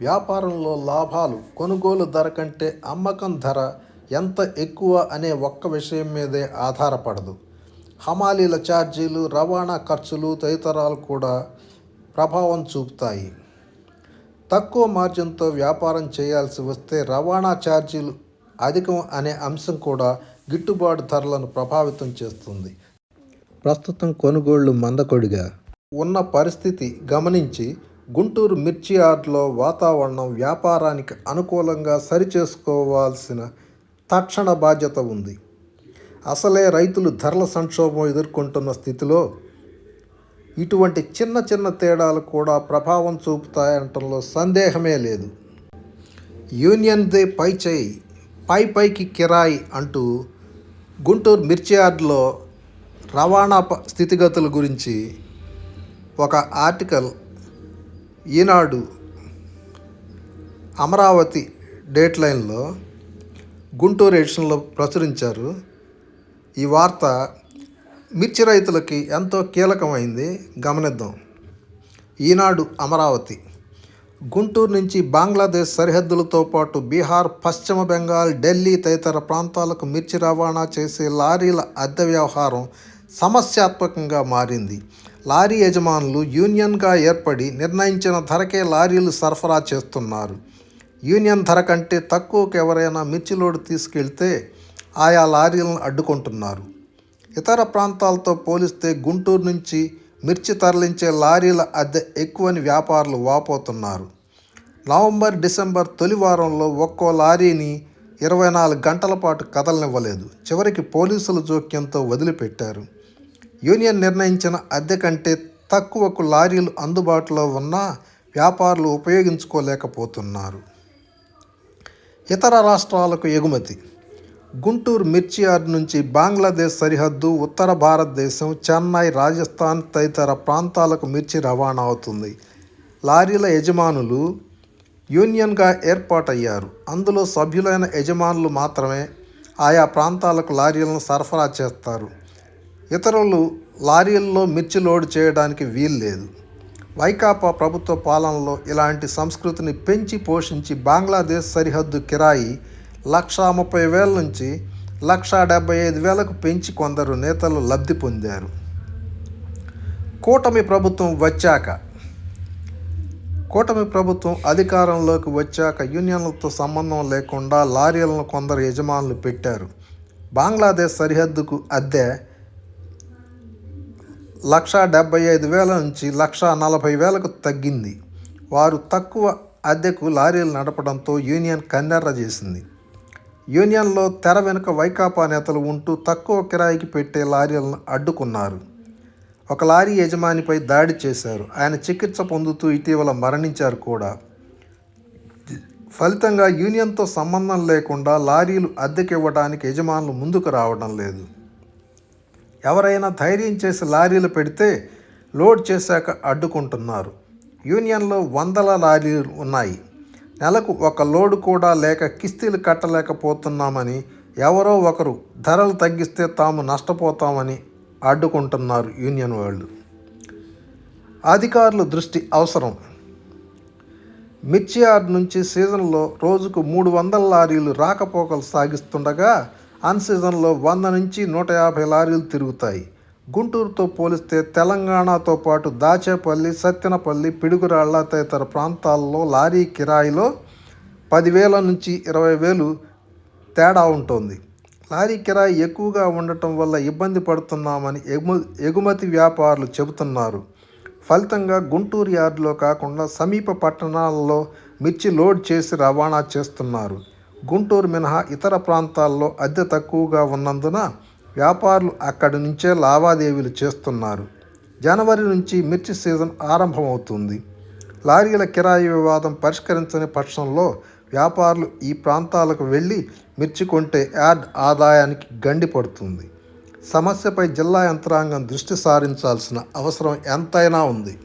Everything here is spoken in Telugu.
వ్యాపారంలో లాభాలు కొనుగోలు ధర కంటే అమ్మకం ధర ఎంత ఎక్కువ అనే ఒక్క విషయం మీదే ఆధారపడదు. హమాలీల ఛార్జీలు రవాణా ఖర్చులు తదితరాలు కూడా ప్రభావం చూపుతాయి. తక్కువ మార్జిన్తో వ్యాపారం చేయాల్సి వస్తే రవాణా ఛార్జీలు అధికం అనే అంశం కూడా గిట్టుబాటు ధరలను ప్రభావితం చేస్తుంది. ప్రస్తుతం కొనుగోళ్ళు మందకొడిగా. ఉన్న పరిస్థితి గమనించి గుంటూరు మిర్చి యార్డ్లో వాతావరణం వ్యాపారానికి అనుకూలంగా సరిచేసుకోవాల్సిన తక్షణ బాధ్యత ఉంది. అసలే రైతులు ధరల సంక్షోభం ఎదుర్కొంటున్న స్థితిలో ఇటువంటి చిన్న చిన్న తేడాలు కూడా ప్రభావం చూపుతాయనటంలో సందేహమే లేదు. యూనియన్దే పై చేయి పై పైకి కిరాయి అంటూ గుంటూరు మిర్చియార్డ్లో రవాణా స్థితిగతుల గురించి ఒక ఆర్టికల్ ఈనాడు అమరావతి డేట్ లైన్లో గుంటూరు ఎడిషన్లో ప్రచురించారు. ఈ వార్త మిర్చి రైతులకి ఎంతో కీలకమైంది. గమనిద్దాం. ఈనాడు అమరావతి గుంటూరు నుంచి బంగ్లాదేశ్ సరిహద్దులతో పాటు బీహార్ పశ్చిమ బెంగాల్ ఢిల్లీ తదితర ప్రాంతాలకు మిర్చి రవాణా చేసే లారీల అద్దె వ్యవహారం సమస్యాత్మకంగా మారింది. లారీ యజమానులు యూనియన్గా ఏర్పడి నిర్ణయించిన ధరకే లారీలు సరఫరా చేస్తున్నారు. యూనియన్ ధర కంటే తక్కువకు ఎవరైనా మిర్చి లోడ్ తీసుకెళ్తే ఆయా లారీలను అడ్డుకుంటున్నారు. ఇతర ప్రాంతాలతో పోలిస్తే గుంటూరు నుంచి మిర్చి తరలించే లారీల అద్దె ఎక్కువని వ్యాపారులు వాపోతున్నారు. నవంబర్ డిసెంబర్ తొలి వారంలో ఒక్కో లారీని ఇరవై నాలుగు గంటల పాటు కదలనివ్వలేదు. చివరికి పోలీసుల జోక్యంతో వదిలిపెట్టారు. యూనియన్ నిర్ణయించిన అద్దె కంటే తక్కువకు లారీలు అందుబాటులో ఉన్న వ్యాపారులు ఉపయోగించుకోలేకపోతున్నారు. ఇతర రాష్ట్రాలకు ఎగుమతి. గుంటూరు మిర్చి యార్డ్ నుంచి బంగ్లాదేశ్ సరిహద్దు ఉత్తర భారతదేశం చెన్నై రాజస్థాన్ తదితర ప్రాంతాలకు మిర్చి రవాణా అవుతుంది. లారీల యజమానులు యూనియన్గా ఏర్పాటయ్యారు. అందులో సభ్యులైన యజమానులు మాత్రమే ఆయా ప్రాంతాలకు లారీలను సరఫరా చేస్తారు. ఇతరులు లారీల్లో మిర్చి లోడ్ చేయడానికి వీల్లేదు వైకాపా ప్రభుత్వ పాలనలో ఇలాంటి సంస్కృతిని పెంచి పోషించి బంగ్లాదేశ్ సరిహద్దు కిరాయి లక్షా ముప్పై వేల నుంచి లక్షా డెబ్బై ఐదు వేలకు పెంచి కొందరు నేతలు లబ్ధి పొందారు. కూటమి ప్రభుత్వం వచ్చాక కూటమి ప్రభుత్వం అధికారంలోకి వచ్చాక యూనియన్లతో సంబంధం లేకుండా లారీలను కొందరు యజమానులు పెట్టారు. బంగ్లాదేశ్ సరిహద్దుకు అద్దె లక్ష డెబ్బై ఐదు వేల నుంచి లక్ష నలభై వేలకు తగ్గింది. వారు తక్కువ అద్దెకు లారీలు నడపడంతో యూనియన్ కన్నెర్ర చేసింది. యూనియన్లో తెర వెనుక వైకాపా నేతలు ఉంటూ తక్కువ కిరాయికి పెట్టే లారీలను అడ్డుకున్నారు. ఒక లారీ యజమానిపై దాడి చేశారు. ఆయన చికిత్స పొందుతూ ఇటీవల మరణించారు కూడా. ఫలితంగా యూనియన్తో సంబంధం లేకుండా లారీలు అద్దెకివ్వడానికి యజమానులు ముందుకు రావడం లేదు. ఎవరైనా ధైర్యం చేసి లారీలు పెడితే లోడ్ చేశాక అడ్డుకుంటున్నారు. యూనియన్లో వందల లారీలు ఉన్నాయి. నెలకు ఒక లోడు కూడా లేక కిస్తీలు కట్టలేకపోతున్నామని ఎవరో ఒకరు ధరలు తగ్గిస్తే తాము నష్టపోతామని అడ్డుకుంటున్నారు యూనియన్ వాళ్ళు. అధికారుల దృష్టి అవసరం. మిర్చి యార్డ్ నుంచి సీజన్లో రోజుకు మూడు వందల లారీలు రాకపోకలు సాగిస్తుండగా అన్ సీజన్లో వంద నుంచి నూట యాభై లారీలు తిరుగుతాయి. గుంటూరుతో పోలిస్తే తెలంగాణతో పాటు దాచేపల్లి సత్తెనపల్లి పిడుగురాళ్ళ తదితర ప్రాంతాల్లో లారీ కిరాయిలో పదివేల నుంచి ఇరవై వేలు తేడా ఉంటుంది. లారీ కిరాయి ఎక్కువగా ఉండటం వల్ల ఇబ్బంది పడుతున్నామని ఎగుమ ఎగుమతి వ్యాపారులు చెబుతున్నారు. ఫలితంగా గుంటూరు యార్డులో కాకుండా సమీప పట్టణాల్లో మిర్చి లోడ్ చేసి రవాణా చేస్తున్నారు. గుంటూరు మినహా ఇతర ప్రాంతాల్లో అద్దె తక్కువగా ఉన్నందున వ్యాపారులు అక్కడి నుంచే లావాదేవీలు చేస్తున్నారు. జనవరి నుంచి మిర్చి సీజన్ ఆరంభమవుతుంది. లారీల కిరాయి వివాదం పరిష్కరించని పక్షంలో వ్యాపారులు ఈ ప్రాంతాలకు వెళ్ళి మిర్చి కొంటే యార్డ్ ఆదాయానికి గండి పడుతుంది. సమస్యపై జిల్లా యంత్రాంగం దృష్టి సారించాల్సిన అవసరం ఎంతైనా ఉంది.